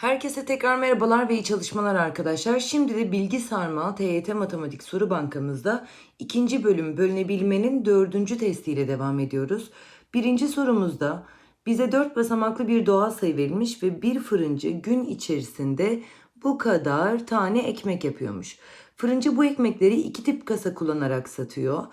Herkese tekrar merhabalar ve iyi çalışmalar arkadaşlar. Şimdi de Bilgi Sarmal TYT Matematik Soru Bankamızda ikinci bölüm bölünebilmenin dördüncü testiyle devam ediyoruz. Birinci sorumuzda bize dört basamaklı bir doğal sayı verilmiş ve bir fırıncı gün içerisinde bu kadar tane ekmek yapıyormuş. Fırıncı bu ekmekleri iki tip kasa kullanarak satıyor.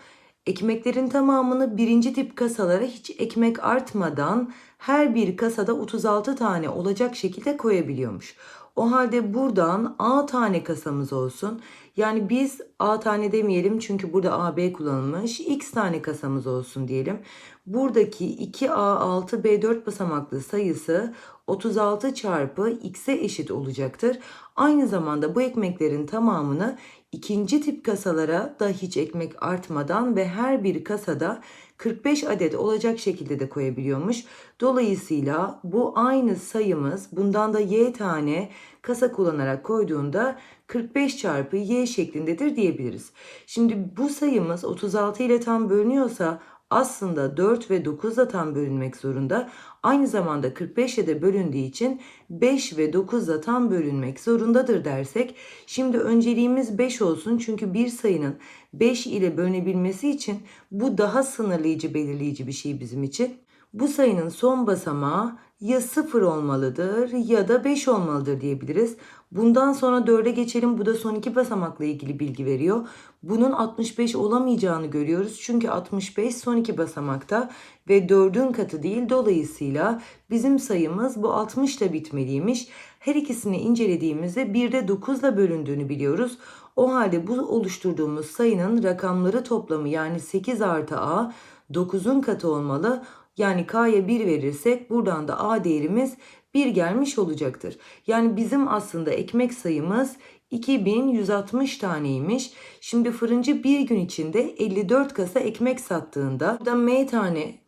Ekmeklerin tamamını birinci tip kasalara hiç ekmek artmadan her bir kasada 36 tane olacak şekilde koyabiliyormuş. O halde buradan A tane kasamız olsun. Yani biz A tane demeyelim çünkü burada AB kullanılmış. X tane kasamız olsun diyelim. Buradaki 2A6 B4 basamaklı sayısı 36 çarpı X'e eşit olacaktır. Aynı zamanda bu ekmeklerin tamamını ikinci tip kasalara da hiç ekmek artmadan ve her bir kasada 45 adet olacak şekilde de koyabiliyormuş. Dolayısıyla bu aynı sayımız bundan da y tane kasa kullanarak koyduğunda 45 çarpı y şeklindedir diyebiliriz. Şimdi bu sayımız 36 ile tam bölünüyorsa aslında 4 ve 9 da tam bölünmek zorunda. Aynı zamanda 45 ile de bölündüğü için 5 ve 9 da tam bölünmek zorundadır dersek. Şimdi önceliğimiz 5 olsun çünkü bir sayının 5 ile bölünebilmesi için bu daha sınırlayıcı belirleyici bir şey bizim için. Bu sayının son basamağı ya 0 olmalıdır ya da 5 olmalıdır diyebiliriz. Bundan sonra 4'e geçelim. Bu da son iki basamakla ilgili bilgi veriyor. Bunun 65 olamayacağını görüyoruz. Çünkü 65 son iki basamakta ve 4'ün katı değil. Dolayısıyla bizim sayımız bu 60 ile bitmeliymiş. Her ikisini incelediğimizde 1'de 9 ile bölündüğünü biliyoruz. O halde bu oluşturduğumuz sayının rakamları toplamı yani 8 artı a 9'un katı olmalı. Yani k'ya 1 verirsek buradan da a değerimiz 1 gelmiş olacaktır. Yani bizim aslında ekmek sayımız 2160 taneymiş. Şimdi fırıncı bir gün içinde 54 kasa ekmek sattığında burada M tane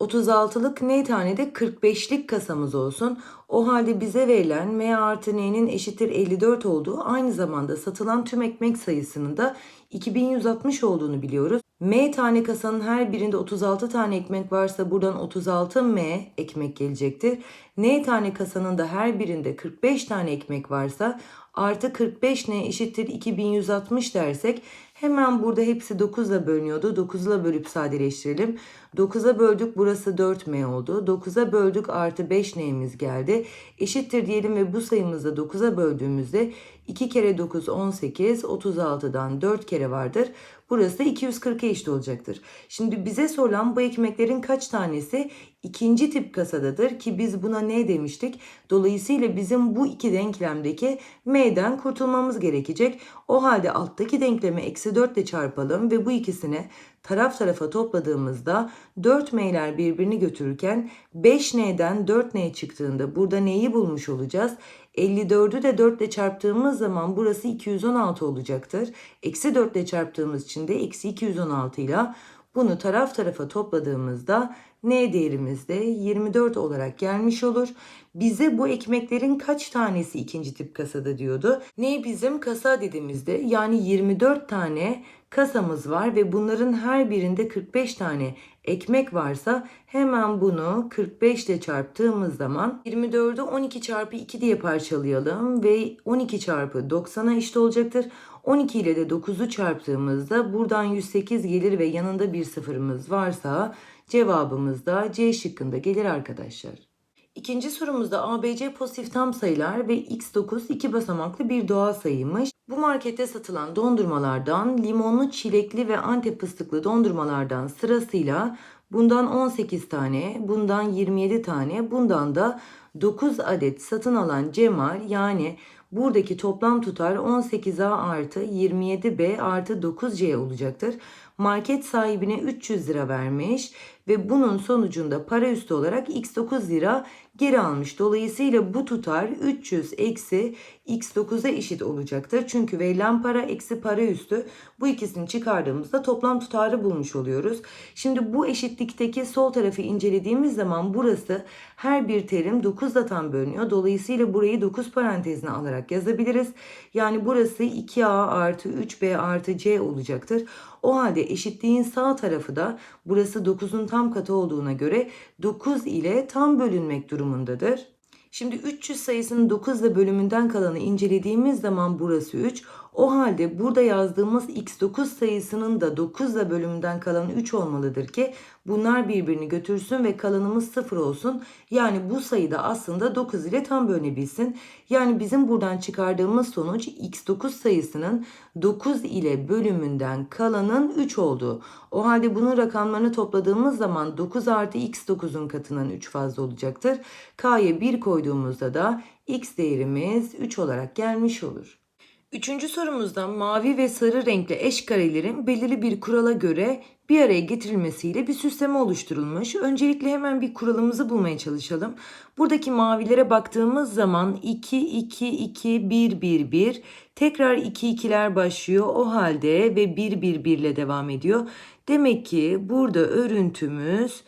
36'lık N tane de 45'lik kasamız olsun. O halde bize verilen M artı N'nin eşittir 54 olduğu aynı zamanda satılan tüm ekmek sayısının da 2160 olduğunu biliyoruz. M tane kasanın her birinde 36 tane ekmek varsa buradan 36 M ekmek gelecektir. N tane kasanın da her birinde 45 tane ekmek varsa artı 45 N eşittir 2160 dersek hemen burada hepsi 9 ile bölünüyordu. 9 ile bölüp sadeleştirelim. 9'a böldük burası 4M oldu. 9'a böldük artı 5 N'miz geldi. Eşittir diyelim ve bu sayımızı 9'a böldüğümüzde 2 kere 9 18 36'dan 4 kere vardır. Burası da 240'a eşit olacaktır. Şimdi bize sorulan bu ekmeklerin kaç tanesi ikinci tip kasadadır ki biz buna ne demiştik? Dolayısıyla bizim bu iki denklemdeki m'den kurtulmamız gerekecek. O halde alttaki denklemi eksi 4 ile çarpalım ve bu ikisini taraf tarafa topladığımızda 4m'ler birbirini götürürken 5n'den 4n çıktığında burada neyi bulmuş olacağız? 54'ü de 4 ile çarptığımız zaman burası 216 olacaktır. Eksi 4 ile çarptığımız için de eksi 216 ile bunu taraf tarafa topladığımızda n değerimiz de 24 olarak gelmiş olur. Bize bu ekmeklerin kaç tanesi ikinci tip kasada diyordu. Ne bizim kasa dediğimizde yani 24 tane kasamız var ve bunların her birinde 45 tane ekmek varsa hemen bunu 45 ile çarptığımız zaman 24'ü 12 çarpı 2 diye parçalayalım ve 12 çarpı 90'a eşit olacaktır. 12 ile de 9'u çarptığımızda buradan 108 gelir ve yanında bir sıfırımız varsa cevabımız da C şıkkında gelir arkadaşlar. İkinci sorumuzda ABC pozitif tam sayılar ve x9 iki basamaklı bir doğal sayıymış. Bu markette satılan dondurmalardan limonlu, çilekli ve antep fıstıklı dondurmalardan sırasıyla bundan 18 tane, bundan 27 tane, bundan da 9 adet satın alan Cemal yani buradaki toplam tutar 18A artı 27B artı 9C olacaktır. Market sahibine 300 lira vermiş ve bunun sonucunda para üstü olarak x9 lira geri almış. Dolayısıyla bu tutar 300 eksi x9'a eşit olacaktır. Çünkü verilen para eksi para üstü bu ikisini çıkardığımızda toplam tutarı bulmuş oluyoruz. Şimdi bu eşitlikteki sol tarafı incelediğimiz zaman burası her bir terim 9'da tam bölünüyor. Dolayısıyla burayı 9 parantezine alarak yazabiliriz. Yani burası 2a artı 3b artı c olacaktır. O halde eşitliğin sağ tarafı da burası 9'un tam katı olduğuna göre 9 ile tam bölünmek durumundadır. Şimdi 300 sayısının 9 ile bölümünden kalanı incelediğimiz zaman burası 3. O halde burada yazdığımız x9 sayısının da 9 ile bölümünden kalan 3 olmalıdır ki bunlar birbirini götürsün ve kalanımız 0 olsun. Yani bu sayı da aslında 9 ile tam bölünebilsin. Yani bizim buradan çıkardığımız sonuç x9 sayısının 9 ile bölümünden kalanın 3 olduğu. O halde bunun rakamlarını topladığımız zaman 9 artı x9'un katından 3 fazla olacaktır. K'ya 1 koyduğumuzda da x değerimiz 3 olarak gelmiş olur. Üçüncü sorumuzda mavi ve sarı renkli eş karelerin belirli bir kurala göre bir araya getirilmesiyle bir süsleme oluşturulmuş. Öncelikle hemen bir kuralımızı bulmaya çalışalım. Buradaki mavilere baktığımız zaman 2, 2, 2, 1, 1, 1. Tekrar 2, 2'ler başlıyor. O halde ve 1, 1, 1 ile devam ediyor. Demek ki burada örüntümüz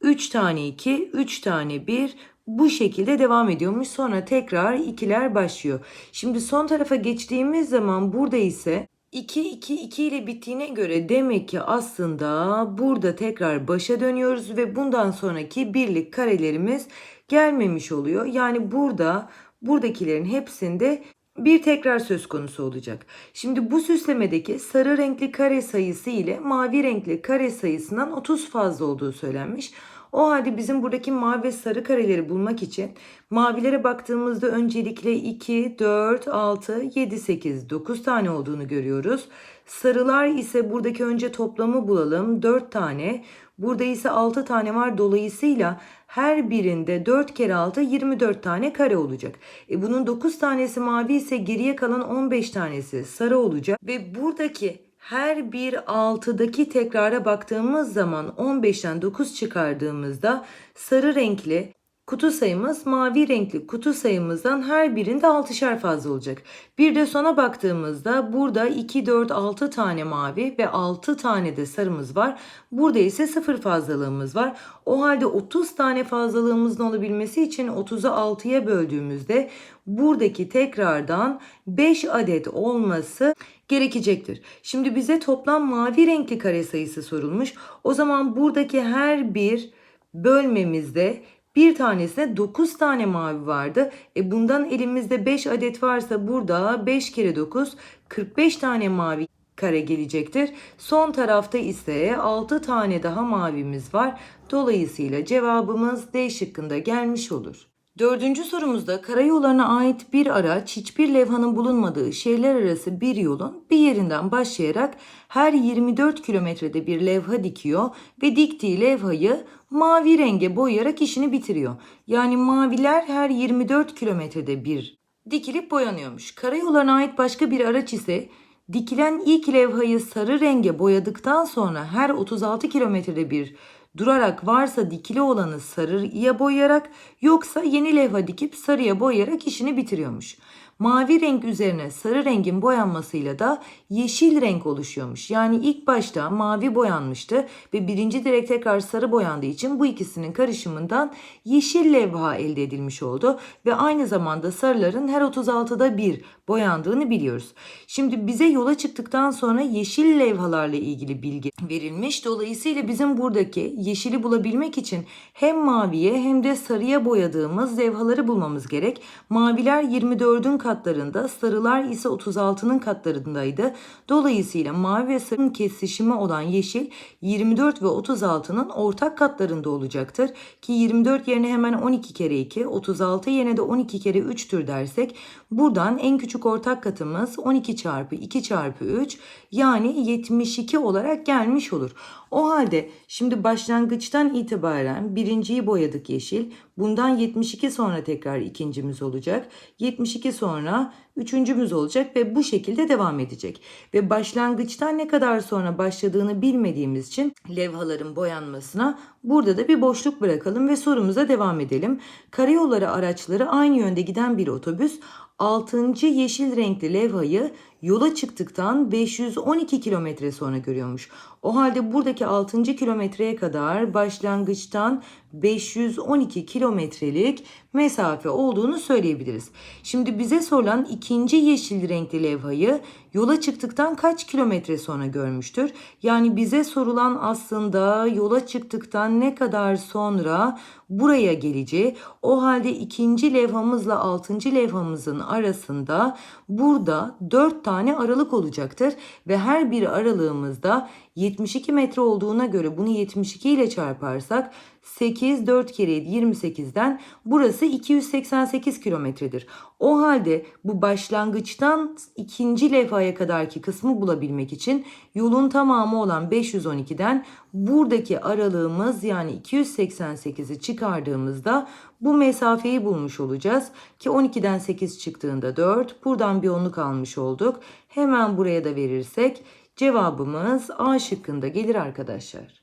3 tane 2, 3 tane 1 bu şekilde devam ediyormuş. Sonra tekrar ikiler başlıyor. Şimdi son tarafa geçtiğimiz zaman burada ise 2 2 2 ile bittiğine göre demek ki aslında burada tekrar başa dönüyoruz ve bundan sonraki birlik karelerimiz gelmemiş oluyor. Yani burada buradakilerin hepsinde bir tekrar söz konusu olacak. Şimdi bu süslemedeki sarı renkli kare sayısı ile mavi renkli kare sayısından 30 fazla olduğu söylenmiş. O halde bizim buradaki mavi ve sarı kareleri bulmak için mavilere baktığımızda öncelikle 2, 4, 6, 7, 8, 9 tane olduğunu görüyoruz. Sarılar ise buradaki önce toplamı bulalım. 4 tane. Burada ise 6 tane var. Dolayısıyla her birinde 4 kere 6 24 tane kare olacak. E bunun 9 tanesi mavi ise geriye kalan 15 tanesi sarı olacak. Ve buradaki her bir 6'daki tekrara baktığımız zaman 15'ten 9 çıkardığımızda sarı renkli kutu sayımız mavi renkli kutu sayımızdan her birinde 6'şer fazla olacak. Bir de sona baktığımızda burada 2, 4, 6 tane mavi ve 6 tane de sarımız var. Burada ise 0 fazlalığımız var. O halde 30 tane fazlalığımızın olabilmesi için 30'u 6'ya böldüğümüzde buradaki tekrardan 5 adet olması gerekecektir. Şimdi bize toplam mavi renkli kare sayısı sorulmuş. O zaman buradaki her bir bölmemizde bir tanesine 9 tane mavi vardı. E bundan elimizde 5 adet varsa burada 5 kere 9 45 tane mavi kare gelecektir. Son tarafta ise 6 tane daha mavimiz var. Dolayısıyla cevabımız D şıkkında gelmiş olur. Dördüncü sorumuzda karayollarına ait bir araç hiçbir levhanın bulunmadığı şehirler arası bir yolun bir yerinden başlayarak her 24 kilometrede bir levha dikiyor ve diktiği levhayı mavi renge boyayarak işini bitiriyor. Yani maviler her 24 kilometrede bir dikilip boyanıyormuş. Karayollarına ait başka bir araç ise dikilen ilk levhayı sarı renge boyadıktan sonra her 36 kilometrede bir durarak varsa dikili olanı sarıya boyayarak yoksa yeni levha dikip sarıya boyayarak işini bitiriyormuş. Mavi renk üzerine sarı rengin boyanmasıyla da yeşil renk oluşuyormuş. Yani ilk başta mavi boyanmıştı ve birinci direk tekrar sarı boyandığı için bu ikisinin karışımından yeşil levha elde edilmiş oldu. Ve aynı zamanda sarıların her 36'da bir boyandığını biliyoruz. Şimdi bize yola çıktıktan sonra yeşil levhalarla ilgili bilgi verilmiş. Dolayısıyla bizim buradaki yeşili bulabilmek için hem maviye hem de sarıya boyadığımız levhaları bulmamız gerek. Maviler 24'ün katlarında, sarılar ise 36'nın katlarındaydı. Dolayısıyla mavi ve sarının kesişimi olan yeşil 24 ve 36'nın ortak katlarında olacaktır. Ki 24 yerine hemen 12 kere 2, 36 yerine de 12 kere 3'tür dersek buradan en küçük ortak katımız 12 çarpı 2 çarpı 3 yani 72 olarak gelmiş olur. O halde şimdi başlangıçtan itibaren birinciyi boyadık yeşil. Bundan 72 sonra tekrar ikincimiz olacak. 72 sonra üçüncümüz olacak ve bu şekilde devam edecek. Ve başlangıçtan ne kadar sonra başladığını bilmediğimiz için levhaların boyanmasına burada da bir boşluk bırakalım ve sorumuza devam edelim. Karayolları araçları aynı yönde giden bir otobüs 6. yeşil renkli levhayı yola çıktıktan 512 kilometre sonra görüyormuş. O halde buradaki 6. kilometreye kadar başlangıçtan 512 kilometrelik mesafe olduğunu söyleyebiliriz. Şimdi bize sorulan ikinci yeşil renkli levhayı yola çıktıktan kaç kilometre sonra görmüştür? Yani bize sorulan aslında yola çıktıktan ne kadar sonra buraya geleceği. O halde ikinci levhamızla altıncı levhamızın arasında burada 4 tane aralık olacaktır ve her bir aralığımızda 72 metre olduğuna göre bunu 72 ile çarparsak 8 4 kere 7 28'den burası 288 kilometredir. O halde bu başlangıçtan ikinci levhaya kadarki kısmı bulabilmek için yolun tamamı olan 512'den buradaki aralığımız yani 288'i çıkardığımızda bu mesafeyi bulmuş olacağız ki 12'den 8 çıktığında 4 buradan bir onluk almış olduk. Hemen buraya da verirsek cevabımız A şıkkında gelir arkadaşlar.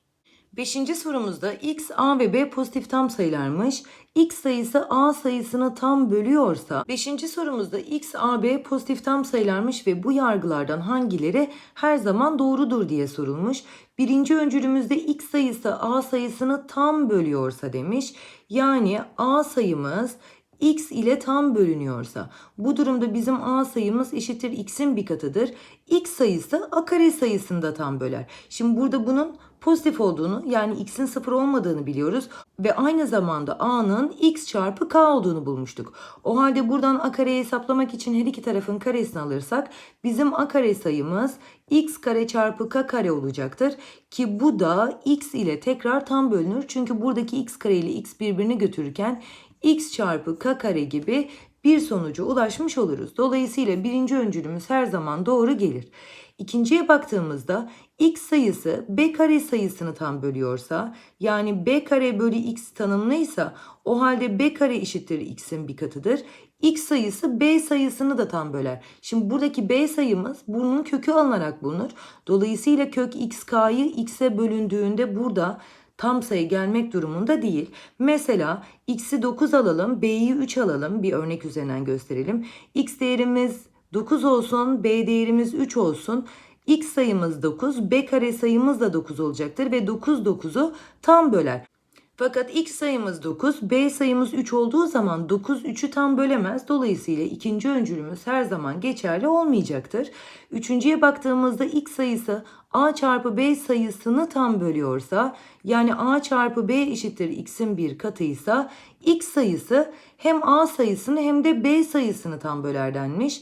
Beşinci sorumuzda x, a ve b pozitif tam sayılarmış. x sayısı a sayısını tam bölüyorsa, beşinci sorumuzda x, a, b pozitif tam sayılarmış ve bu yargılardan hangileri her zaman doğrudur diye sorulmuş. Birinci öncülümüzde x sayısı a sayısını tam bölüyorsa demiş. Yani a sayımız x ile tam bölünüyorsa bu durumda bizim a sayımız eşittir x'in bir katıdır. x sayısı a kare sayısını da tam böler. Şimdi burada bunun pozitif olduğunu yani x'in sıfır olmadığını biliyoruz ve aynı zamanda a'nın x çarpı k olduğunu bulmuştuk. O halde buradan a kareyi hesaplamak için her iki tarafın karesini alırsak bizim a kare sayımız x kare çarpı k kare olacaktır ki bu da x ile tekrar tam bölünür. Çünkü buradaki x kare ile x birbirini götürürken x çarpı k kare gibi bir sonuca ulaşmış oluruz. Dolayısıyla birinci öncülümüz her zaman doğru gelir. İkinciye baktığımızda x sayısı b kare sayısını tam bölüyorsa yani b kare bölü x tanımlıysa o halde b kare eşittir x'in bir katıdır. x sayısı b sayısını da tam böler. Şimdi buradaki b sayımız bunun kökü alınarak bulunur. Dolayısıyla kök xk'yı x'e bölündüğünde burada tam sayı gelmek durumunda değil. Mesela x'i 9 alalım, b'yi 3 alalım. Bir örnek üzerinden gösterelim. x değerimiz 9 olsun, b değerimiz 3 olsun. x sayımız 9, b kare sayımız da 9 olacaktır ve 9 9'u tam böler. Fakat x sayımız 9, b sayımız 3 olduğu zaman 9 3'ü tam bölemez. Dolayısıyla ikinci öncülümüz her zaman geçerli olmayacaktır. Üçüncüye baktığımızda x sayısı a çarpı b sayısını tam bölüyorsa yani a çarpı b eşittir x'in bir katıysa x sayısı hem a sayısını hem de b sayısını tam böler denmiş.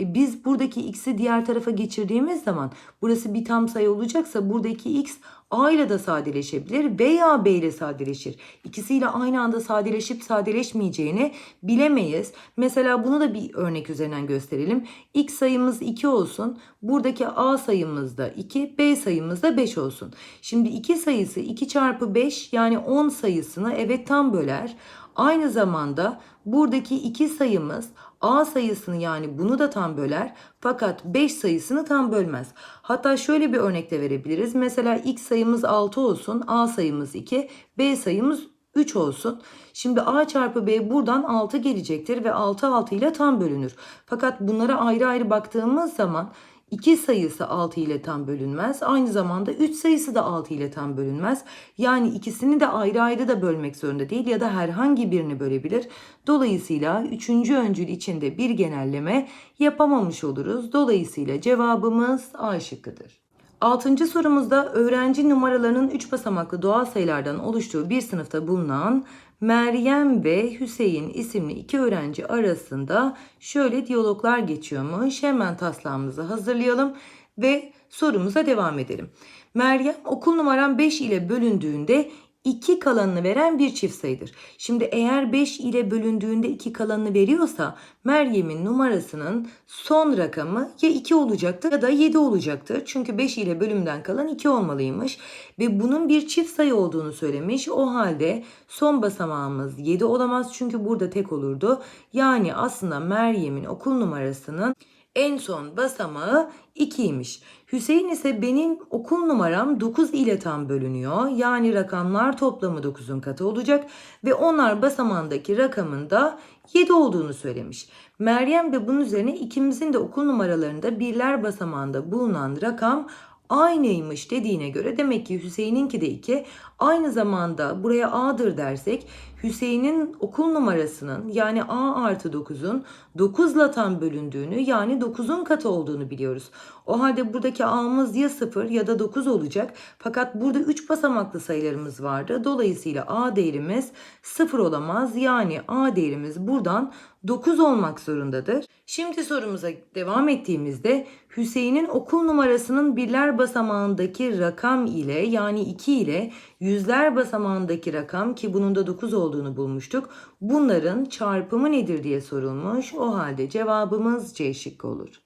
E biz buradaki x'i diğer tarafa geçirdiğimiz zaman burası bir tam sayı olacaksa buradaki x a ile de sadeleşebilir veya b ile sadeleşir. İkisiyle aynı anda sadeleşip sadeleşmeyeceğini bilemeyiz. Mesela bunu da bir örnek üzerinden gösterelim. x sayımız 2 olsun. Buradaki a sayımız da 2, b sayımız da 5 olsun. Şimdi 2 sayısı 2 çarpı 5 yani 10 sayısını evet tam böler. Aynı zamanda buradaki 2 sayımız A sayısını yani bunu da tam böler fakat 5 sayısını tam bölmez. Hatta şöyle bir örnek de verebiliriz. Mesela x sayımız 6 olsun, A sayımız 2, B sayımız 3 olsun. Şimdi A çarpı B buradan 6 gelecektir ve 6 6 ile tam bölünür. Fakat bunlara ayrı ayrı baktığımız zaman 2 sayısı 6 ile tam bölünmez. Aynı zamanda 3 sayısı da 6 ile tam bölünmez. Yani ikisini de ayrı ayrı da bölmek zorunda değil ya da herhangi birini bölebilir. Dolayısıyla 3. öncül içinde bir genelleme yapamamış oluruz. Dolayısıyla cevabımız A şıkkıdır. Altıncı sorumuzda öğrenci numaralarının 3 basamaklı doğal sayılardan oluştuğu bir sınıfta bulunan Meryem ve Hüseyin isimli iki öğrenci arasında şöyle diyaloglar geçiyormuş. Hemen taslağımızı hazırlayalım ve sorumuza devam edelim. Meryem okul numaram 5 ile bölündüğünde 2 kalanını veren bir çift sayıdır. Şimdi eğer 5 ile bölündüğünde 2 kalanını veriyorsa Meryem'in numarasının son rakamı ya 2 olacaktır ya da 7 olacaktır. Çünkü 5 ile bölümden kalan 2 olmalıymış. Ve bunun bir çift sayı olduğunu söylemiş. O halde son basamağımız 7 olamaz çünkü burada tek olurdu. Yani aslında Meryem'in okul numarasının en son basamağı 2'ymiş. Hüseyin ise benim okul numaram 9 ile tam bölünüyor. Yani rakamlar toplamı 9'un katı olacak ve onlar basamağındaki rakamın da 7 olduğunu söylemiş. Meryem de bunun üzerine ikimizin de okul numaralarında birler basamağında bulunan rakam aynıymış dediğine göre demek ki Hüseyin'inki de 2. Aynı zamanda buraya A'dır dersek Hüseyin'in okul numarasının yani A artı 9'un 9'la tam bölündüğünü yani 9'un katı olduğunu biliyoruz. O halde buradaki A'mız ya 0 ya da 9 olacak. Fakat burada 3 basamaklı sayılarımız vardı. Dolayısıyla A değerimiz 0 olamaz. Yani A değerimiz buradan 9 olmak zorundadır. Şimdi sorumuza devam ettiğimizde Hüseyin'in okul numarasının birler basamağındaki rakam ile yani 2 ile yüzler basamağındaki rakam ki bunun da 9 olduğunu bulmuştuk. Bunların çarpımı nedir diye sorulmuş. O halde cevabımız C şıkkı olur.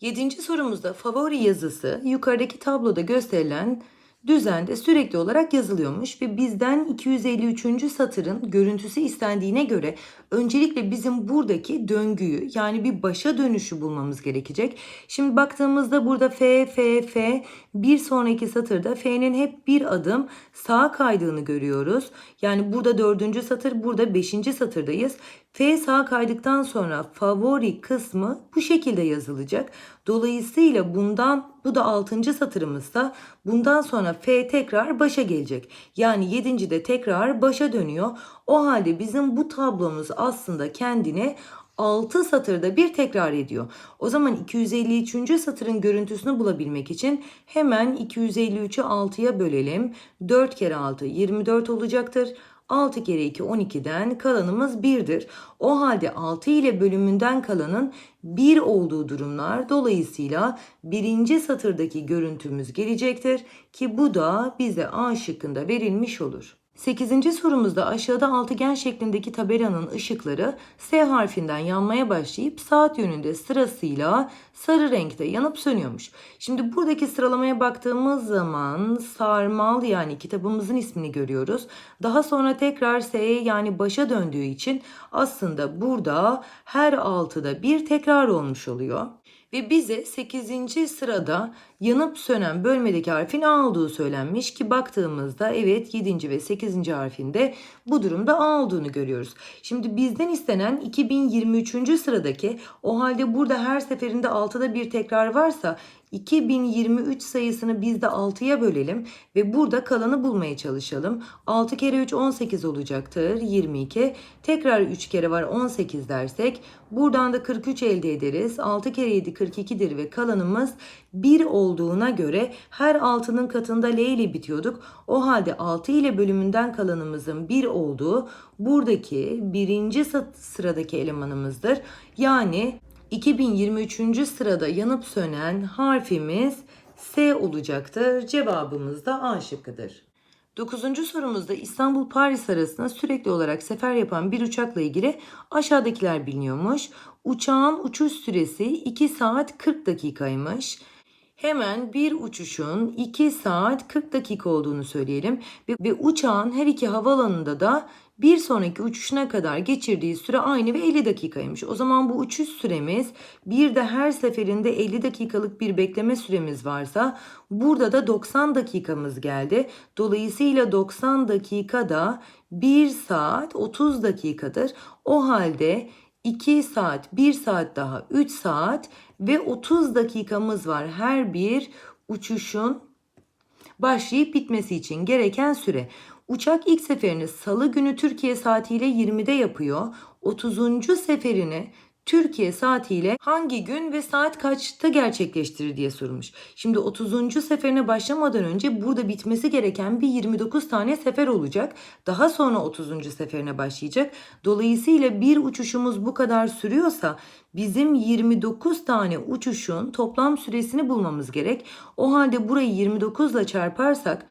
Yedinci sorumuzda favori yazısı yukarıdaki tabloda gösterilen düzende sürekli olarak yazılıyormuş ve bizden 253. satırın görüntüsü istendiğine göre öncelikle bizim buradaki döngüyü yani bir başa dönüşü bulmamız gerekecek. Şimdi baktığımızda burada F, F, F bir sonraki satırda F'nin hep bir adım sağa kaydığını görüyoruz. Yani burada dördüncü satır burada beşinci satırdayız. F sağa kaydıktan sonra favori kısmı bu şekilde yazılacak. Dolayısıyla bundan bu da 6. satırımızda bundan sonra F tekrar başa gelecek. Yani 7. de tekrar başa dönüyor. O halde bizim bu tablomuz aslında kendine 6 satırda bir tekrar ediyor. O zaman 253. satırın görüntüsünü bulabilmek için hemen 253'ü 6'ya bölelim. 4 kere 6 24 olacaktır. 6 kere 2 12'den kalanımız 1'dir. O halde 6 ile bölümünden kalanın 1 olduğu durumlar dolayısıyla birinci satırdaki görüntümüz gelecektir ki bu da bize A şıkkında verilmiş olur. 8. sorumuzda aşağıda altıgen şeklindeki tabelanın ışıkları S harfinden yanmaya başlayıp saat yönünde sırasıyla sarı renkte yanıp sönüyormuş. Şimdi buradaki sıralamaya baktığımız zaman sarmal yani kitabımızın ismini görüyoruz. Daha sonra tekrar S'ye yani başa döndüğü için aslında burada her altıda bir tekrar olmuş oluyor ve bize 8. sırada yanıp sönen bölmedeki harfin A olduğu söylenmiş ki baktığımızda evet 7. ve 8. harfinde bu durumda A olduğunu görüyoruz. Şimdi bizden istenen 2023. sıradaki o halde burada her seferinde 6'da bir tekrar varsa 2023 sayısını biz de 6'ya bölelim ve burada kalanı bulmaya çalışalım. 6 kere 3 18 olacaktır. 22. Tekrar 3 kere var 18 dersek buradan da 43 elde ederiz. 6 kere 7 42'dir ve kalanımız 1 olduğuna göre her 6'nın katında L ile bitiyorduk. O halde 6 ile bölümünden kalanımızın 1 olduğu buradaki birinci sıradaki elemanımızdır. Yani 2023. sırada yanıp sönen harfimiz S olacaktır. Cevabımız da A şıkkıdır. 9. sorumuzda İstanbul-Paris arasında sürekli olarak sefer yapan bir uçakla ilgili aşağıdakiler biliniyormuş. Uçağın uçuş süresi 2 saat 40 dakikaymış. Hemen bir uçuşun 2 saat 40 dakika olduğunu söyleyelim ve, uçağın her iki havaalanında da bir sonraki uçuşuna kadar geçirdiği süre aynı ve 50 dakikaymış. O zaman bu uçuş süremiz bir de her seferinde 50 dakikalık bir bekleme süremiz varsa burada da 90 dakikamız geldi. Dolayısıyla 90 dakikada 1 saat 30 dakikadır. O halde 2 saat, 1 saat daha 3 saat ve 30 dakikamız var her bir uçuşun başlayıp bitmesi için gereken süre. Uçak ilk seferini salı günü Türkiye saatiyle 20'de yapıyor. 30. seferini Türkiye saatiyle hangi gün ve saat kaçta gerçekleştirir diye sorulmuş. Şimdi 30. seferine başlamadan önce burada bitmesi gereken bir 29 tane sefer olacak. Daha sonra 30. seferine başlayacak. Dolayısıyla bir uçuşumuz bu kadar sürüyorsa bizim 29 tane uçuşun toplam süresini bulmamız gerek. O halde burayı 29 ile çarparsak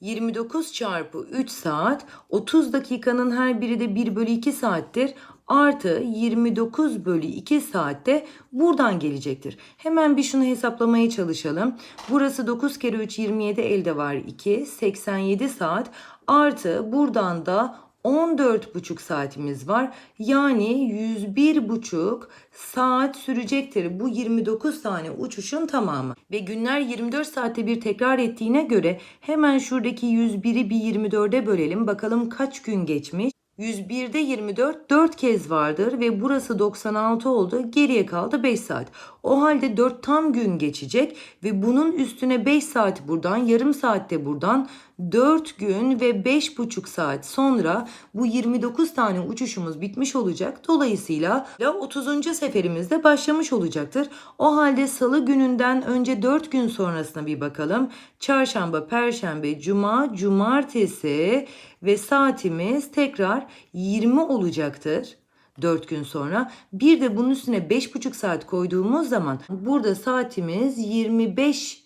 29 çarpı 3 saat 30 dakikanın her biri de 1 bölü 2 saattir. Artı 29 bölü 2 saatte buradan gelecektir. Hemen bir şunu hesaplamaya çalışalım. Burası 9 kere 3 27 elde var 2 87 saat. Artı buradan da 14,5 saatimiz var. Yani 101,5 saat sürecektir bu 29 tane uçuşun tamamı. Ve günler 24 saatte bir tekrar ettiğine göre hemen şuradaki 101'i bir 24'e bölelim. Bakalım kaç gün geçmiş. 101'de 24 4 kez vardır ve burası 96 oldu. Geriye kaldı 5 saat. O halde 4 tam gün geçecek ve bunun üstüne 5 saat buradan, yarım saatte buradan 4 gün ve 5,5 saat sonra bu 29 tane uçuşumuz bitmiş olacak. Dolayısıyla 30. seferimizde başlamış olacaktır. O halde salı gününden önce 4 gün sonrasına bir bakalım. Çarşamba, perşembe, cuma, cumartesi ve saatimiz tekrar 20 olacaktır. 4 gün sonra. Bir de bunun üstüne 5,5 saat koyduğumuz zaman burada saatimiz 25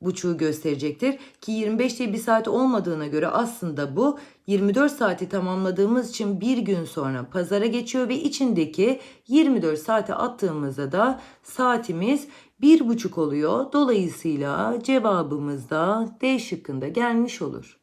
buçuğu gösterecektir. Ki 25 diye bir saat olmadığına göre aslında bu 24 saati tamamladığımız için bir gün sonra pazara geçiyor ve içindeki 24 saate attığımızda da saatimiz bir buçuk oluyor. Dolayısıyla cevabımız da D şıkkında gelmiş olur.